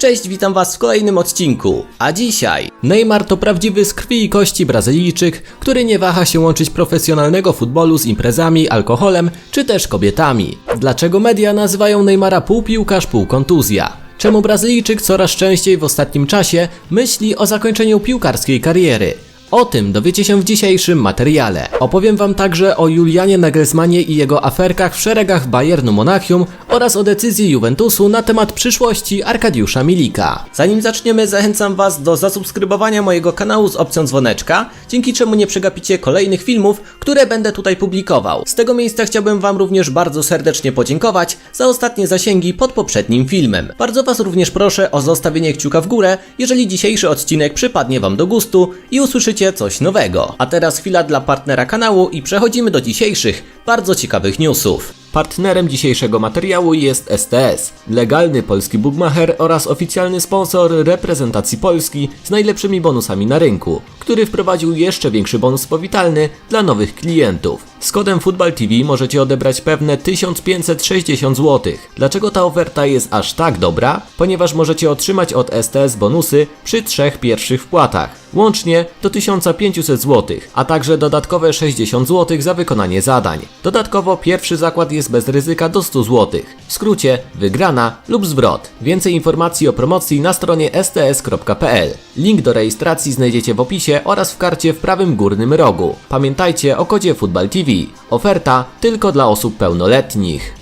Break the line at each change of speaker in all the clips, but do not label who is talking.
Cześć, witam was w kolejnym odcinku. A dzisiaj Neymar to prawdziwy z krwi i kości Brazylijczyk, który nie waha się łączyć profesjonalnego futbolu z imprezami, alkoholem czy też kobietami. Dlaczego media nazywają Neymara półpiłkarz, półkontuzja? Czemu Brazylijczyk coraz częściej w ostatnim czasie myśli o zakończeniu piłkarskiej kariery? O tym dowiecie się w dzisiejszym materiale. Opowiem wam także o Julianie Nagelsmanie i jego aferkach w szeregach Bayernu Monachium oraz o decyzji Juventusu na temat przyszłości Arkadiusza Milika. Zanim zaczniemy, zachęcam was do zasubskrybowania mojego kanału z opcją dzwoneczka, dzięki czemu nie przegapicie kolejnych filmów, które będę tutaj publikował. Z tego miejsca chciałbym wam również bardzo serdecznie podziękować za ostatnie zasięgi pod poprzednim filmem. Bardzo was również proszę o zostawienie kciuka w górę, jeżeli dzisiejszy odcinek przypadnie wam do gustu i usłyszycie coś nowego. A teraz chwila dla partnera kanału i przechodzimy do dzisiejszych, bardzo ciekawych newsów. Partnerem dzisiejszego materiału jest STS, legalny polski bookmacher oraz oficjalny sponsor reprezentacji Polski z najlepszymi bonusami na rynku, który wprowadził jeszcze większy bonus powitalny dla nowych klientów. Z kodem FootballTV możecie odebrać pewne 1560 zł. Dlaczego ta oferta jest aż tak dobra? Ponieważ możecie otrzymać od STS bonusy przy trzech pierwszych wpłatach, łącznie do 1500 zł, a także dodatkowe 60 zł za wykonanie zadań. Dodatkowo pierwszy zakład jest bez ryzyka do 100 zł. W skrócie wygrana lub zwrot. Więcej informacji o promocji na stronie sts.pl. Link do rejestracji znajdziecie w opisie oraz w karcie w prawym górnym rogu. Pamiętajcie o kodzie Football TV. Oferta tylko dla osób pełnoletnich.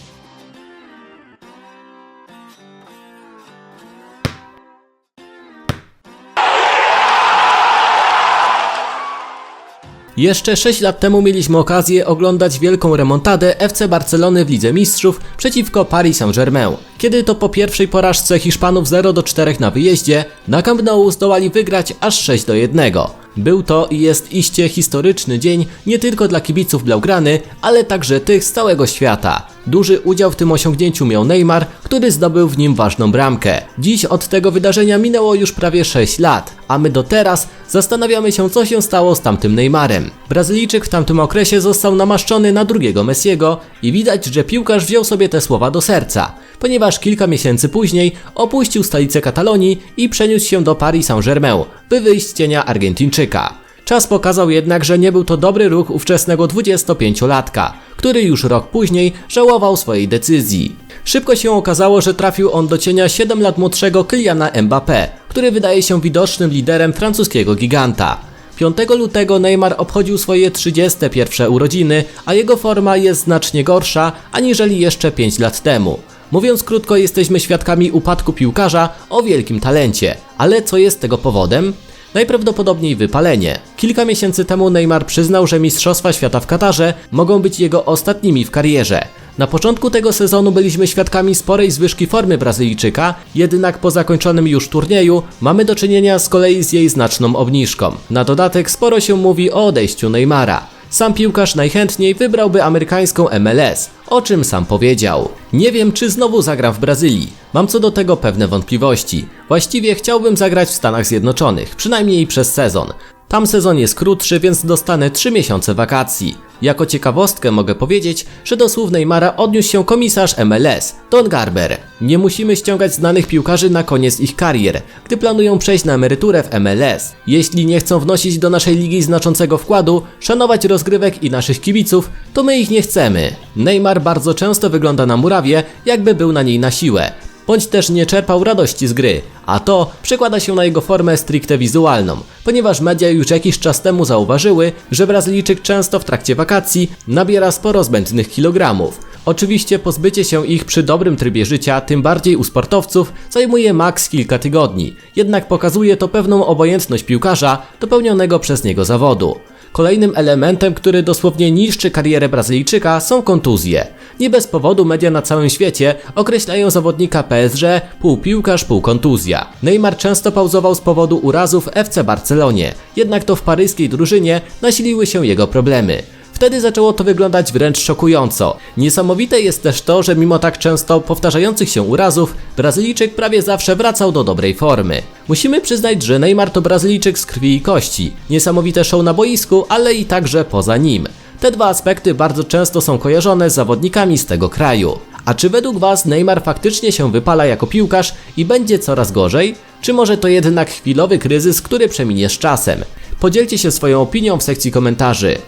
Jeszcze 6 lat temu mieliśmy okazję oglądać wielką remontadę FC Barcelony w Lidze Mistrzów przeciwko Paris Saint-Germain. Kiedy to po pierwszej porażce Hiszpanów 0 do 4 na wyjeździe, na Camp Nou zdołali wygrać aż 6 do 1. Był to i jest iście historyczny dzień nie tylko dla kibiców Blaugrany, ale także tych z całego świata. Duży udział w tym osiągnięciu miał Neymar, który zdobył w nim ważną bramkę. Dziś od tego wydarzenia minęło już prawie 6 lat, a my do teraz zastanawiamy się co się stało z tamtym Neymarem. Brazylijczyk w tamtym okresie został namaszczony na drugiego Messiego i widać, że piłkarz wziął sobie te słowa do serca, ponieważ kilka miesięcy później opuścił stolicę Katalonii i przeniósł się do Paris Saint-Germain, by wyjść z cienia Argentyńczyka. Czas pokazał jednak, że nie był to dobry ruch ówczesnego 25-latka, który już rok później żałował swojej decyzji. Szybko się okazało, że trafił on do cienia 7 lat młodszego Kyliana Mbappé, który wydaje się widocznym liderem francuskiego giganta. 5 lutego Neymar obchodził swoje 31 urodziny, a jego forma jest znacznie gorsza aniżeli jeszcze 5 lat temu. Mówiąc krótko, jesteśmy świadkami upadku piłkarza o wielkim talencie. Ale co jest tego powodem? Najprawdopodobniej wypalenie. Kilka miesięcy temu Neymar przyznał, że Mistrzostwa Świata w Katarze mogą być jego ostatnimi w karierze. Na początku tego sezonu byliśmy świadkami sporej zwyżki formy Brazylijczyka, jednak po zakończonym już turnieju mamy do czynienia z kolei z jej znaczną obniżką. Na dodatek sporo się mówi o odejściu Neymara. Sam piłkarz najchętniej wybrałby amerykańską MLS, o czym sam powiedział. Nie wiem, czy znowu zagram w Brazylii. Mam co do tego pewne wątpliwości. Właściwie chciałbym zagrać w Stanach Zjednoczonych, przynajmniej przez sezon. Tam sezon jest krótszy, więc dostanę 3 miesiące wakacji. Jako ciekawostkę mogę powiedzieć, że do słów Neymara odniósł się komisarz MLS, Don Garber. Nie musimy ściągać znanych piłkarzy na koniec ich karier, gdy planują przejść na emeryturę w MLS. Jeśli nie chcą wnosić do naszej ligi znaczącego wkładu, szanować rozgrywek i naszych kibiców, to my ich nie chcemy. Neymar bardzo często wygląda na murawie, jakby był na niej na siłę bądź też nie czerpał radości z gry, a to przekłada się na jego formę stricte wizualną, ponieważ media już jakiś czas temu zauważyły, że Brazylijczyk często w trakcie wakacji nabiera sporo zbędnych kilogramów. Oczywiście pozbycie się ich przy dobrym trybie życia, tym bardziej u sportowców, zajmuje maks kilka tygodni, jednak pokazuje to pewną obojętność piłkarza dopełnionego przez niego zawodu. Kolejnym elementem, który dosłownie niszczy karierę Brazylijczyka są kontuzje. Nie bez powodu media na całym świecie określają zawodnika PSG półpiłkarz, półkontuzja. Neymar często pauzował z powodu urazów w FC Barcelonie, jednak to w paryskiej drużynie nasiliły się jego problemy. Wtedy zaczęło to wyglądać wręcz szokująco. Niesamowite jest też to, że mimo tak często powtarzających się urazów, Brazylijczyk prawie zawsze wracał do dobrej formy. Musimy przyznać, że Neymar to Brazylijczyk z krwi i kości. Niesamowite show na boisku, ale i także poza nim. Te dwa aspekty bardzo często są kojarzone z zawodnikami z tego kraju. A czy według Was Neymar faktycznie się wypala jako piłkarz i będzie coraz gorzej? Czy może to jednak chwilowy kryzys, który przeminie z czasem? Podzielcie się swoją opinią w sekcji komentarzy.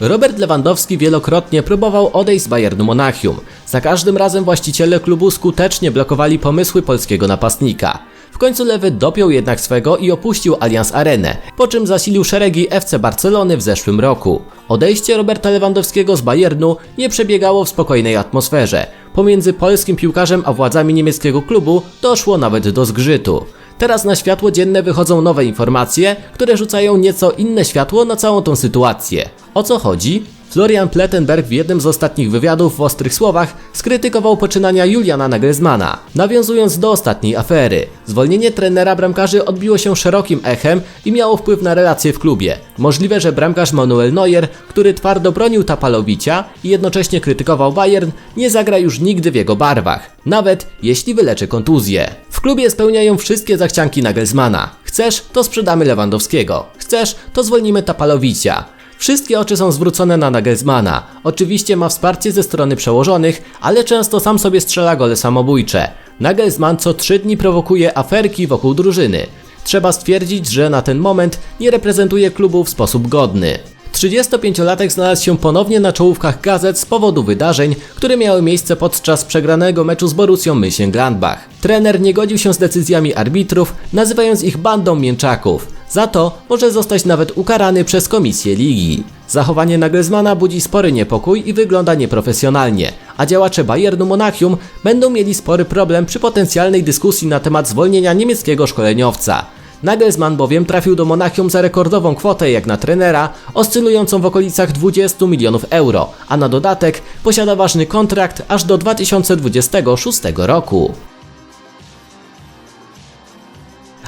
Robert Lewandowski wielokrotnie próbował odejść z Bayernu Monachium. Za każdym razem właściciele klubu skutecznie blokowali pomysły polskiego napastnika. W końcu Lewy dopiął jednak swego i opuścił Allianz Arenę, po czym zasilił szeregi FC Barcelony w zeszłym roku. Odejście Roberta Lewandowskiego z Bayernu nie przebiegało w spokojnej atmosferze. Pomiędzy polskim piłkarzem a władzami niemieckiego klubu doszło nawet do zgrzytu. Teraz na światło dzienne wychodzą nowe informacje, które rzucają nieco inne światło na całą tą sytuację. O co chodzi? Florian Plettenberg w jednym z ostatnich wywiadów w ostrych słowach skrytykował poczynania Juliana Nagelsmana, nawiązując do ostatniej afery. Zwolnienie trenera bramkarzy odbiło się szerokim echem i miało wpływ na relacje w klubie. Możliwe, że bramkarz Manuel Neuer, który twardo bronił Tapalowicia i jednocześnie krytykował Bayern, nie zagra już nigdy w jego barwach, nawet jeśli wyleczy kontuzję. W klubie spełniają wszystkie zachcianki Nagelsmana. Chcesz, to sprzedamy Lewandowskiego. Chcesz, to zwolnimy Tapalowicia. Wszystkie oczy są zwrócone na Nagelsmana. Oczywiście ma wsparcie ze strony przełożonych, ale często sam sobie strzela gole samobójcze. Nagelsmann co trzy dni prowokuje aferki wokół drużyny. Trzeba stwierdzić, że na ten moment nie reprezentuje klubu w sposób godny. 35-latek znalazł się ponownie na czołówkach gazet z powodu wydarzeń, które miały miejsce podczas przegranego meczu z Borussią Mönchengladbach. Trener nie godził się z decyzjami arbitrów, nazywając ich bandą mięczaków. Za to może zostać nawet ukarany przez komisję ligi. Zachowanie Nagelsmana budzi spory niepokój i wygląda nieprofesjonalnie, a działacze Bayernu Monachium będą mieli spory problem przy potencjalnej dyskusji na temat zwolnienia niemieckiego szkoleniowca. Nagelsmann bowiem trafił do Monachium za rekordową kwotę jak na trenera, oscylującą w okolicach 20 milionów euro, a na dodatek posiada ważny kontrakt aż do 2026 roku.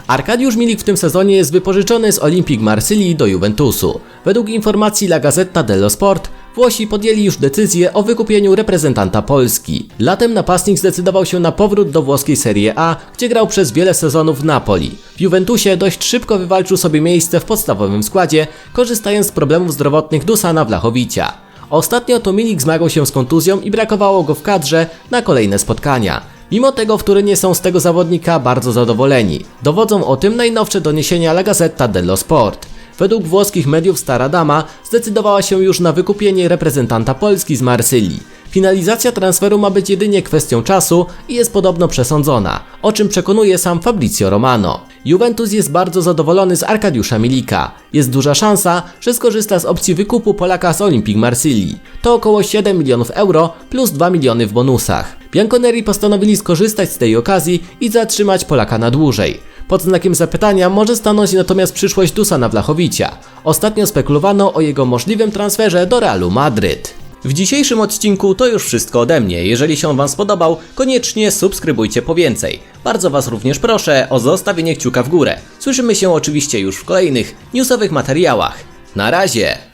Arkadiusz Milik w tym sezonie jest wypożyczony z Olympique Marsylii do Juventusu. Według informacji La Gazzetta dello Sport Włosi podjęli już decyzję o wykupieniu reprezentanta Polski. Latem napastnik zdecydował się na powrót do włoskiej Serie A, gdzie grał przez wiele sezonów w Napoli. W Juventusie dość szybko wywalczył sobie miejsce w podstawowym składzie, korzystając z problemów zdrowotnych Dusana Wlachowicia. Ostatnio to Milik zmagał się z kontuzją i brakowało go w kadrze na kolejne spotkania. Mimo tego w Turynie są z tego zawodnika bardzo zadowoleni. Dowodzą o tym najnowsze doniesienia La Gazzetta dello Sport. Według włoskich mediów Stara Dama zdecydowała się już na wykupienie reprezentanta Polski z Marsylii. Finalizacja transferu ma być jedynie kwestią czasu i jest podobno przesądzona, o czym przekonuje sam Fabrizio Romano. Juventus jest bardzo zadowolony z Arkadiusza Milika. Jest duża szansa, że skorzysta z opcji wykupu Polaka z Olympique Marsylii. To około 7 milionów euro plus 2 miliony w bonusach. Bianconeri postanowili skorzystać z tej okazji i zatrzymać Polaka na dłużej. Pod znakiem zapytania może stanąć natomiast przyszłość Dusana Wlachowicia. Ostatnio spekulowano o jego możliwym transferze do Realu Madryt. W dzisiejszym odcinku to już wszystko ode mnie. Jeżeli się Wam spodobał, koniecznie subskrybujcie po więcej. Bardzo Was również proszę o zostawienie kciuka w górę. Słyszymy się oczywiście już w kolejnych newsowych materiałach. Na razie!